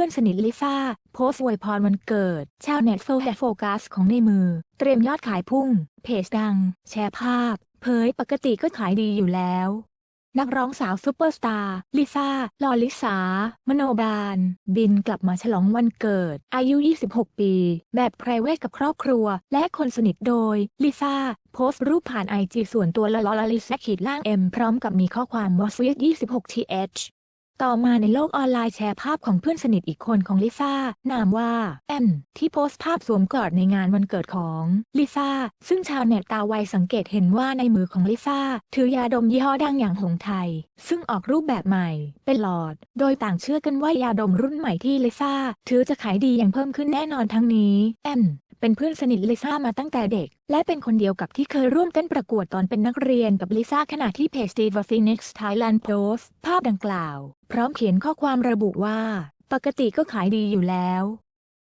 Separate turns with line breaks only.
พื่อนสนิทลิซ่า โพสต์อวยพรวันเกิด ชาวเน็ตโฟแฮโฟกัสของในมือ เตรียมยอดขายพุ่ง เพจดัง แชร์ภาพ เผยปกติก็ขายดีอยู่แล้วนักร้องสาวซูเปอร์สตาร์ลิซ่า ลอลิสา มโนบาล บินกลับมาฉลองวันเกิด อายุ 26 ปี แบบไพรเวทกับครอบครัว และคนสนิทโดย ลิซ่า โพสต์รูปผ่านไอจีส่วนตัวละลอลิสขีดล่างเอ็มพร้อมกับมีข้อความว่า sweet 26 th ต่อมาในโลกออนไลน์แชร์ภาพของเพื่อนสนิทอีกคนของลิซ่า นามว่า แอม ที่โพสต์ภาพสวมกอดในงานวันเกิดของลิซ่า ซึ่งชาวเน็ตตาไวสังเกตเห็นว่าในมือของลิซ่า ถือยาดมยี่ห้อดังอย่างหงไทย ซึ่งออกรูปแบบใหม่ เป็นหลอด โดยต่างเชื่อกันว่ายาดมรุ่นใหม่ที่ลิซ่า ถือจะขายดีอย่างเพิ่มขึ้นแน่นอนทั้งนี้ แอม เป็นเพื่อนสนิทลิซ่ามาตั้งแต่เด็ก และเป็นคนเดียวกับที่เคยร่วมเต้นประกวดตอนเป็นนักเรียนกับลิซ่าขณะที่เพจ Steve Phoenix Thailand Post ภาพดังกล่าว พร้อมเขียนข้อความระบุว่า ปกติก็ขายดีอยู่แล้ว